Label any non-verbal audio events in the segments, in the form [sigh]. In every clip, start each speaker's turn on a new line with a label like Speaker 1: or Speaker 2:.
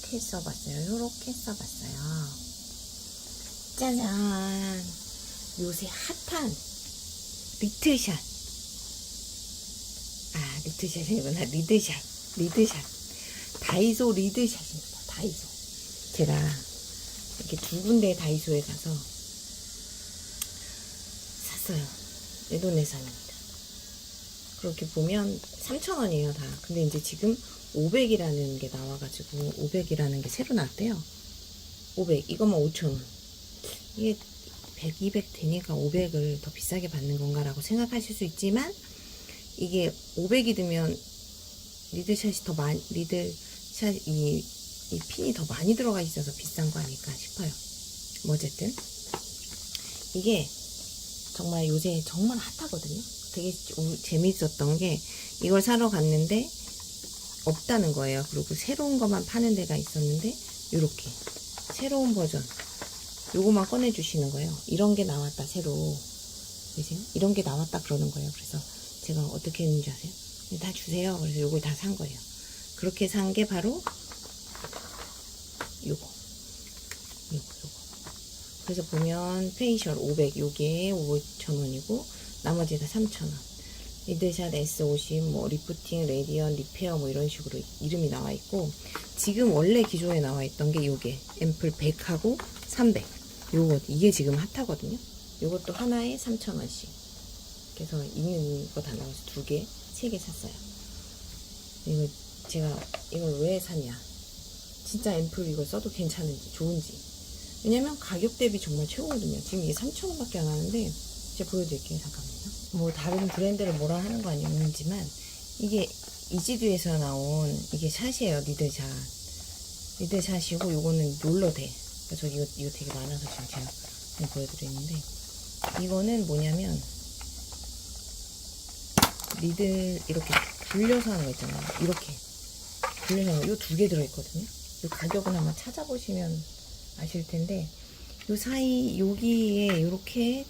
Speaker 1: 요렇게 써봤어요. 요렇게 써봤어요. 짜잔. 요새 핫한 리트샷. 아, 리트샷이구나. 리드샷. 리드샷. 다이소 리드샷입니다. 다이소. 제가 이렇게 두 군데 다이소에 가서 샀어요. 내돈내산입니다. 그렇게 보면 3,000원이에요, 다. 근데 이제 지금 500이라는 게 나와가지고, 500이라는 게 새로 나왔대요. 500. 이거만 5,000원. 이게 100, 200 되니까 500을 더 비싸게 받는 건가라고 생각하실 수 있지만, 이게 500이 들면 리드샷이 더 많이, 리드샷, 이, 이 핀이 더 많이 들어가 있어서 비싼 거 아닐까 싶어요. 뭐, 어쨌든. 이게 정말 요새 정말 핫하거든요. 되게 오- 재밌었던 게 이걸 사러 갔는데 없다는 거예요. 그리고 새로운 것만 파는 데가 있었는데 요렇게 새로운 버전 요거만 꺼내 주시는 거예요. 이런 게 나왔다 새로 보세요. 이런 게 나왔다 그러는 거예요. 그래서 제가 어떻게 했는지 아세요? 다 주세요. 그래서 요걸 다 산 거예요. 그렇게 산 게 바로 요거 요거 요거 그래서 보면 페이셜 500 요게 5,000원이고 나머지 다 3,000원. 리드샷 S50 뭐 리프팅 레디언 리페어 뭐 이런 식으로 이름이 나와 있고 지금 원래 기존에 나와 있던 게 요게. 앰플 100하고 300 요거 이게 지금 핫하거든요. 요것도 하나에 3,000원씩. 그래서 있는 거 다 나와서 두 개, 세 개 샀어요. 이거 제가 이걸 왜 샀냐. 진짜 앰플 이거 써도 괜찮은지 좋은지. 왜냐면 가격 대비 정말 최고거든요. 지금 이게 3,000원 밖에 안 하는데 제가 보여드릴게요. 잠깐만요. 뭐 다른 브랜드를 뭐라 하는 거 아니지만 이게 이지두에서 나온 이게 샷이에요. 리드샷. 리드샷이고 요거는 롤러대. 그래서 이거 이거 되게 많아서 지금 제가 좀 보여드리는데 이거는 뭐냐면 리드 이렇게 굴려서 하는 거 있잖아요. 이렇게 굴려서 하는 거. 요 두 개 들어있거든요. 요 가격은 아마 찾아보시면 아실 텐데 요 사이 여기에 이렇게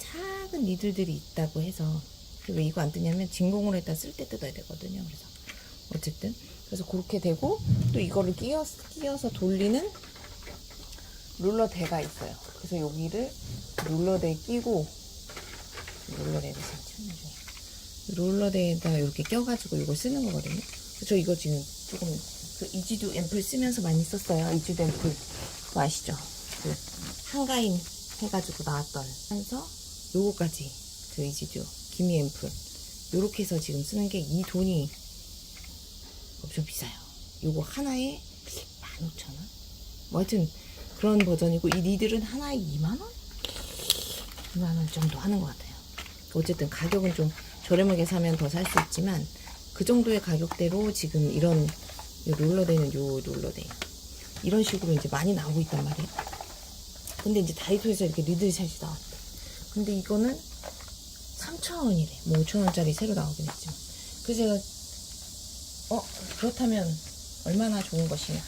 Speaker 1: 작은 니들들이 있다고 해서 왜 이거 안 뜨냐면 진공으로 했다 쓸 때 뜯어야 되거든요. 그래서 어쨌든 그래서 그렇게 되고 또 이거를 끼워, 끼워서 돌리는 롤러대가 있어요. 그래서 여기를 롤러대에 끼고 롤러대에서 찾는 롤러대에다 이렇게 껴가지고 이걸 쓰는 거거든요. 저 이거 지금 조금 그 이지두 앰플 쓰면서 많이 썼어요. 이지두 앰플 그거 아시죠? 그 한가인 해가지고 나왔던 하면서 요거까지 그 이지두 기미 앰플 요렇게 해서 지금 쓰는 게 이 돈이 엄청 비싸요. 요거 하나에 15,000원? 뭐 하여튼 그런 버전이고 이 니들은 하나에 2만원? 2만원 정도 하는 것 같아요. 어쨌든 가격은 좀 저렴하게 사면 더 살 수 있지만 그 정도의 가격대로 지금 이런 요 롤러대는 요 롤러대 이런 식으로 이제 많이 나오고 있단 말이에요. 근데 이제 다이소에서 이렇게 리드샷이 나왔대. 근데 이거는 3,000원이래. 뭐 5,000원짜리 새로 나오긴 했지만. 그래서 제가 어 그렇다면 얼마나 좋은 것이냐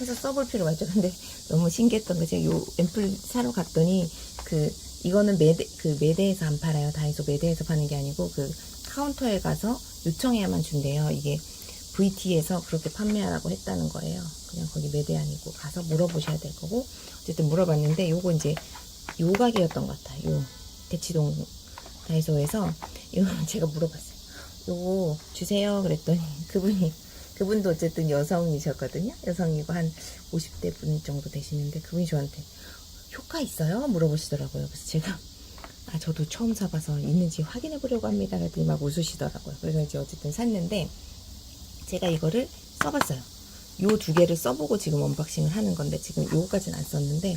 Speaker 1: 해서 써볼 필요가 있죠. 근데 [laughs] 너무 신기했던 게 제가 요 앰플 사러 갔더니 그 이거는 매대 그 매대에서 안 팔아요. 다이소 매대에서 파는 게 아니고 그 카운터에 가서 요청해야만 준대요. 이게 VT에서 그렇게 판매하라고 했다는 거예요. 그냥 거기 매대 아니고 가서 물어보셔야 될 거고 어쨌든 물어봤는데 요거 이제 요 가게였던 것 같아요. 요 대치동 다이소에서 이거 [laughs] 제가 물어봤어요. 요거 주세요 그랬더니 [laughs] 그분이 그분도 어쨌든 여성이셨거든요. 여성이고 한 50대 분 정도 되시는데 그분이 저한테 효과 있어요? 물어보시더라고요. 그래서 제가 아 저도 처음 사봐서 있는지 확인해 보려고 합니다. 그랬더니 막 웃으시더라고요. 그래서 이제 어쨌든 샀는데 제가 이거를 써봤어요. 요 두 개를 써보고 지금 언박싱을 하는 건데 지금 요거까지는 안 썼는데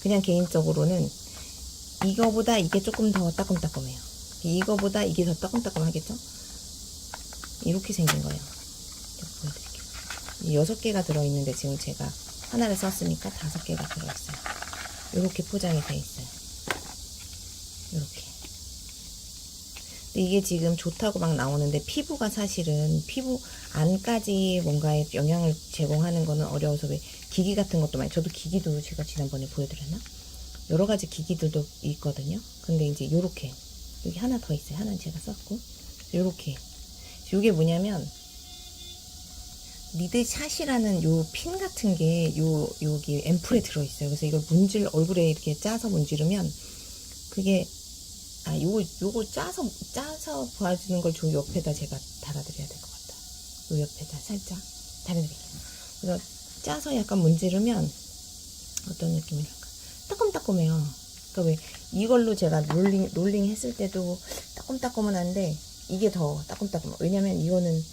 Speaker 1: 그냥 개인적으로는 이거보다 이게 조금 더 따끔따끔해요. 이거보다 이게 더 따끔따끔하겠죠? 이렇게 생긴 거예요. 보여드릴게요. 이 여섯 개가 들어있는데 지금 제가 하나를 썼으니까 다섯 개가 들어있어요. 이렇게 포장이 돼 있어요. 이렇게. 이게 지금 좋다고 막 나오는데 피부가 사실은 피부 안까지 뭔가에 영향을 제공하는 거는 어려워서 왜 기기 같은 것도 많이 저도 기기도 제가 지난번에 보여드렸나? 여러 가지 기기들도 있거든요. 근데 이제 요렇게 여기 하나 더 있어요. 하나는 제가 썼고 요렇게 이게 뭐냐면 리드샷이라는 요 핀 같은 게 요 여기 앰플에 들어 있어요. 그래서 이걸 문질 얼굴에 이렇게 짜서 문지르면 그게 아 요거 요거 짜서 짜서 보여주는 걸 저 옆에다 제가 달아드려야 될 것 같다. 요 옆에다 살짝 달아드릴게요. 그래서 짜서 약간 문지르면 어떤 느낌이랄까 따끔따끔해요. 그러니까 왜 이걸로 제가 롤링 롤링 했을 때도 따끔따끔은 한데 이게 더 따끔따끔. 왜냐면 이거는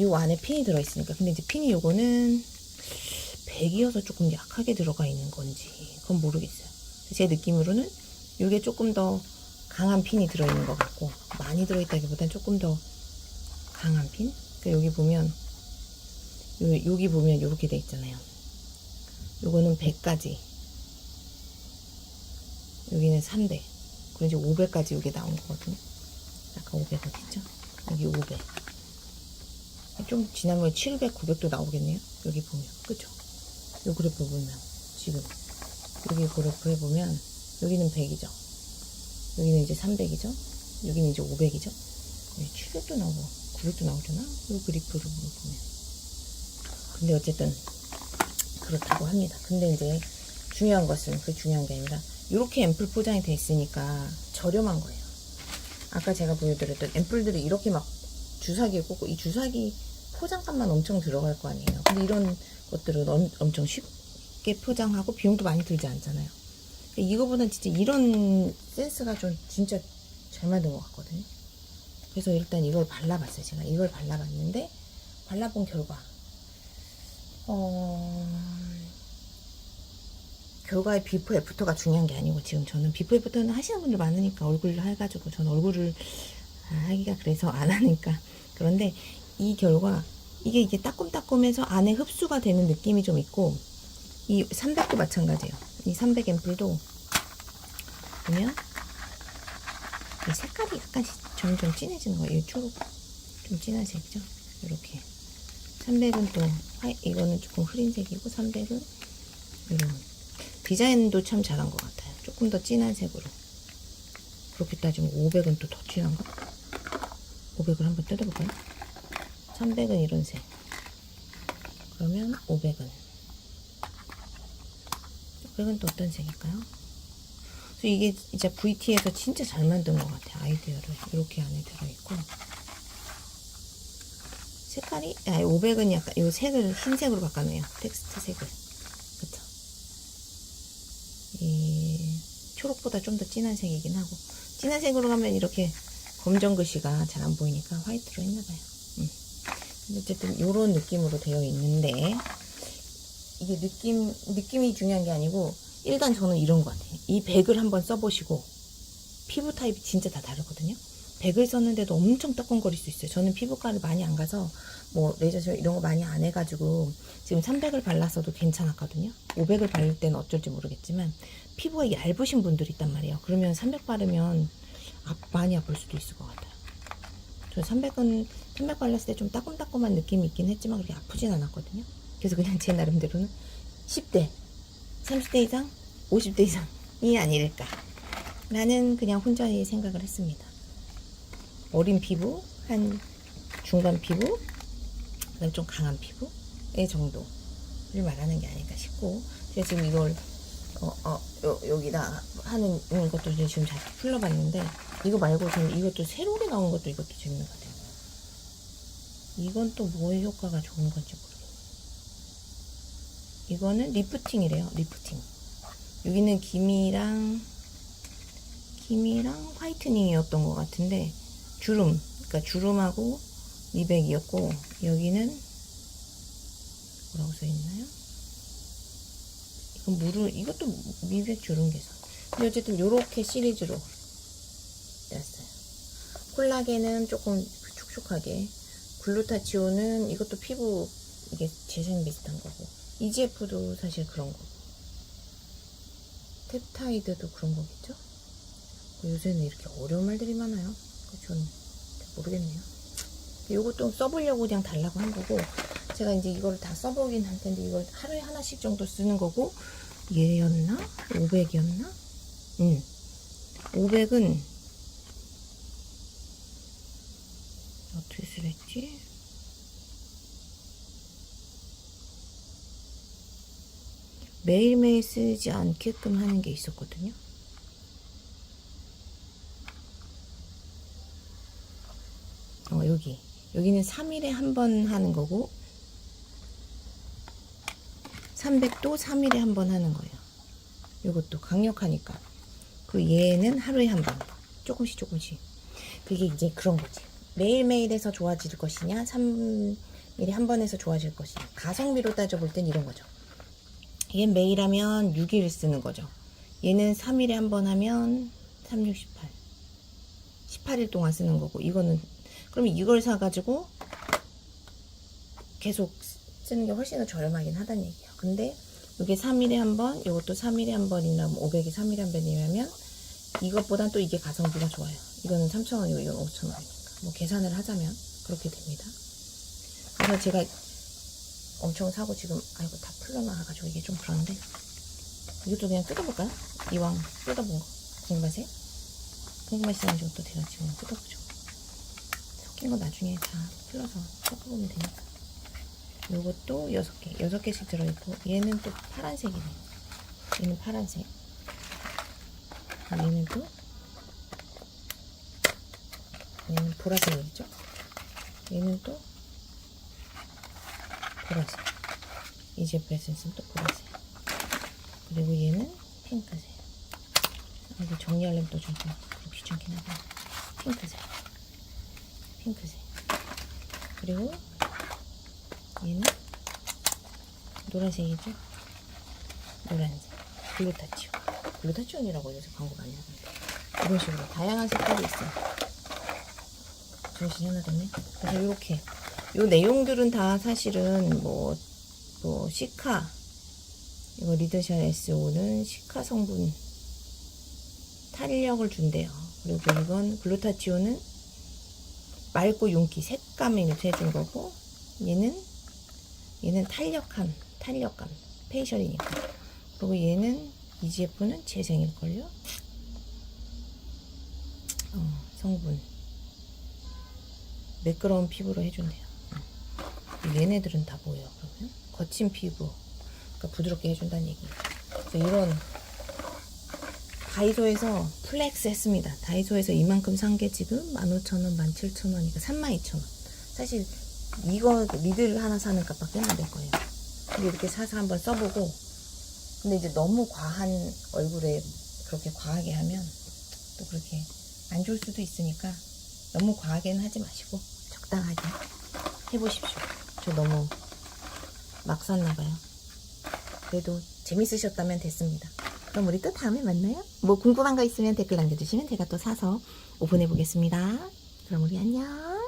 Speaker 1: 요 안에 핀이 들어있으니까. 근데 이제 핀이 요거는 100이어서 조금 약하게 들어가 있는 건지, 그건 모르겠어요. 제 느낌으로는 요게 조금 더 강한 핀이 들어있는 것 같고, 많이 들어있다기보단 조금 더 강한 핀? 그러니까 여기 보면, 요, 여기 보면 요렇게 돼 있잖아요. 요거는 100까지. 여기는 300. 그리고 이제 500까지 여기 나온 거거든요. 아까 500 어딨죠? 여기 500. 좀 지나면 700, 900도 나오겠네요. 여기 보면. 그쵸? 요 그래프 보면. 지금. 여기 그래프 해보면, 여기는 100이죠. 여기는 이제 300이죠. 여기는 이제 500이죠. 700도 나오고, 900도 나오잖아. 요 그래프를 보면. 근데 어쨌든, 그렇다고 합니다. 근데 이제, 중요한 것은, 그 중요한 게 아니라, 이렇게 앰플 포장이 돼 있으니까 저렴한 거예요. 아까 제가 보여드렸던 앰플들이 이렇게 막 주사기에 꽂고 이 주사기 포장값만 엄청 들어갈 거 아니에요. 근데 이런 것들은 엄, 엄청 쉽게 포장하고 비용도 많이 들지 않잖아요. 이거보단 진짜 이런 센스가 좀 진짜 잘 만든 것 같거든요. 그래서 일단 이걸 발라봤어요. 제가 이걸 발라봤는데 발라본 결과 어... 결과의 비포 애프터가 중요한 게 아니고 지금 저는 비포 애프터는 하시는 분들 많으니까 얼굴 해가지고 저는 얼굴을 하기가 그래서 안 하니까 그런데 이 결과 이게 이게 따끔따끔해서 안에 흡수가 되는 느낌이 좀 있고 이 300도 마찬가지예요. 이 300 앰플도 보면 이 색깔이 약간 점점 진해지는 거예요. 이 초록 좀 진한 색이죠. 이렇게 300은 또 화이, 이거는 조금 흐린 색이고 300은 이런 디자인도 참 잘한 것 같아요. 조금 더 진한 색으로. 그렇게 따지면 500은 또 더 진한가? 500을 한번 뜯어볼까요? 300은 이런 색. 그러면 500은. 500은 또 어떤 색일까요? 그래서 이게 진짜 VT에서 진짜 잘 만든 것 같아요. 아이디어를. 이렇게 안에 들어있고. 색깔이, 아, 500은 약간, 이 색을 흰색으로 바꿨네요. 텍스트 색을. 그쵸? 이 초록보다 좀 더 진한 색이긴 하고 진한 색으로 가면 이렇게 검정 글씨가 잘 안 보이니까 화이트로 했나봐요. 음. 어쨌든 이런 느낌으로 되어 있는데 이게 느낌 느낌이 중요한 게 아니고 일단 저는 이런 것 같아요. 이 백을 한번 써보시고 피부 타입이 진짜 다 다르거든요. 백을 썼는데도 엄청 따끔거릴 수 있어요. 저는 피부과를 많이 안 가서 뭐 레이저 이런 거 많이 안 해가지고 지금 300을 발랐어도 괜찮았거든요. 500을 바를 때는 어쩔지 모르겠지만 피부가 얇으신 분들이 있단 말이에요. 그러면 300 바르면 아, 많이 아플 수도 있을 것 같아요. 저 300은 300 발랐을 때 좀 따끔따끔한 느낌이 있긴 했지만 그렇게 아프진 않았거든요. 그래서 그냥 제 나름대로는 10대, 30대 이상, 50대 이상이 아닐까. 라는 그냥 혼자의 생각을 했습니다. 어린 피부, 한 중간 피부, 그다음 좀 강한 피부의 정도를 말하는 게 아닐까 싶고, 제가 지금 이걸 어, 어, 요, 여기다 하는 것도 지금 잘 풀러봤는데, 이거 말고 저는 이것도 새롭게 나온 것도 이것도 재밌는 것 같아요. 이건 또 뭐의 효과가 좋은 건지 모르겠네요. 이거는 리프팅이래요, 리프팅. 여기는 김이랑, 김이랑 화이트닝이었던 것 같은데, 주름, 그러니까 주름하고 미백이었고 여기는 뭐라고 써 있나요? 이건 물을 이것도 미백 주름 개선. 근데 어쨌든 요렇게 시리즈로 냈어요. 콜라겐은 조금 촉촉하게, 글루타치온은 이것도 피부 이게 재생 비슷한 거고, EGF도 사실 그런 거고, 펩타이드도 그런 거겠죠? 요새는 이렇게 어려운 말들이 많아요. 전 모르겠네요. 요것도 써보려고 그냥 달라고 한 거고 제가 이제 이걸 다 써보긴 할 텐데 이걸 하루에 하나씩 정도 쓰는 거고 얘였나? 500이었나? 응. 500은 어떻게 쓰랬지? 매일매일 쓰지 않게끔 하는 게 있었거든요. 어, 여기. 여기는 3일에 한 번 하는 거고, 300도 3일에 한 번 하는 거예요. 이것도 강력하니까. 그 얘는 하루에 한 번. 조금씩 조금씩. 그게 이제 그런 거지. 매일매일 해서 좋아질 것이냐, 3일에 한 번 해서 좋아질 것이냐. 가성비로 따져볼 땐 이런 거죠. 얘 매일 하면 6일 쓰는 거죠. 얘는 3일에 한 번 하면 3, 6, 18. 18일 동안 쓰는 거고, 이거는, 그러면 이걸 사가지고 계속 쓰는 게 훨씬 더 저렴하긴 하다는 얘기예요. 근데 이게 3일에 한 번, 이것도 3일에 한 번이라면 500이 3일에 한 번이라면 이것보단 또 이게 가성비가 좋아요. 이거는 3,000원이고 이건 5,000원이니까. 뭐 계산을 하자면 그렇게 됩니다. 그래서 제가 엄청 사고 지금 아이고 다 풀려나가가지고 이게 좀 그런데 이것도 그냥 뜯어볼까요? 이왕 뜯어본 거 궁금하세요? 궁금하시는 정도 제가 지금 뜯어보죠. 섞인 거 나중에 다 풀러서 섞어보면 되니까. 요것도 여섯 개, 여섯 개씩 들어있고 얘는 또 파란색이네. 얘는 파란색. 얘는 또 얘는 보라색이죠. 얘는 또 보라색. 이제프 에센스는 또 보라색. 그리고 얘는 핑크색. 아, 이거 정리하려면 또 좀 귀찮긴 하다. 핑크색. 핑크색. 그리고 얘는 노란색이죠? 노란색. 글루타치온. 글루타치온이라고 해서 광고 많이 하던데. 이런 식으로 다양한 색깔이 있어요. 정신이 하나 됐네. 그래서 이렇게. 요 내용들은 다 사실은 뭐, 뭐, 시카. 이거 리드샷 S5는 시카 성분 탄력을 준대요. 그리고 이건 글루타치온은 맑고 윤기 색감을 이렇게 해준 거고 얘는 얘는 탄력함 탄력감 페이셜이니까 그리고 얘는 EGF는 재생일걸요 어, 성분 매끄러운 피부로 해준대요 음. 얘네들은 다 뭐예요 그러면 거친 피부 그러니까 부드럽게 해준다는 얘기예요 그래서 이런 다이소에서 플렉스 했습니다. 다이소에서 이만큼 산 게 지금 15,000원, 17,000원이니까 32,000원. 사실 이거 리들 하나 사는 값밖에 안 될 거예요. 근데 이렇게 사서 한번 써보고 근데 이제 너무 과한 얼굴에 그렇게 과하게 하면 또 그렇게 안 좋을 수도 있으니까 너무 과하게는 하지 마시고 적당하게 해보십시오. 저 너무 막 샀나 봐요. 그래도 재밌으셨다면 됐습니다. 그럼 우리 또 다음에 만나요. 뭐 궁금한 거 있으면 댓글 남겨주시면 제가 또 사서 오픈해 보겠습니다. 그럼 우리 안녕.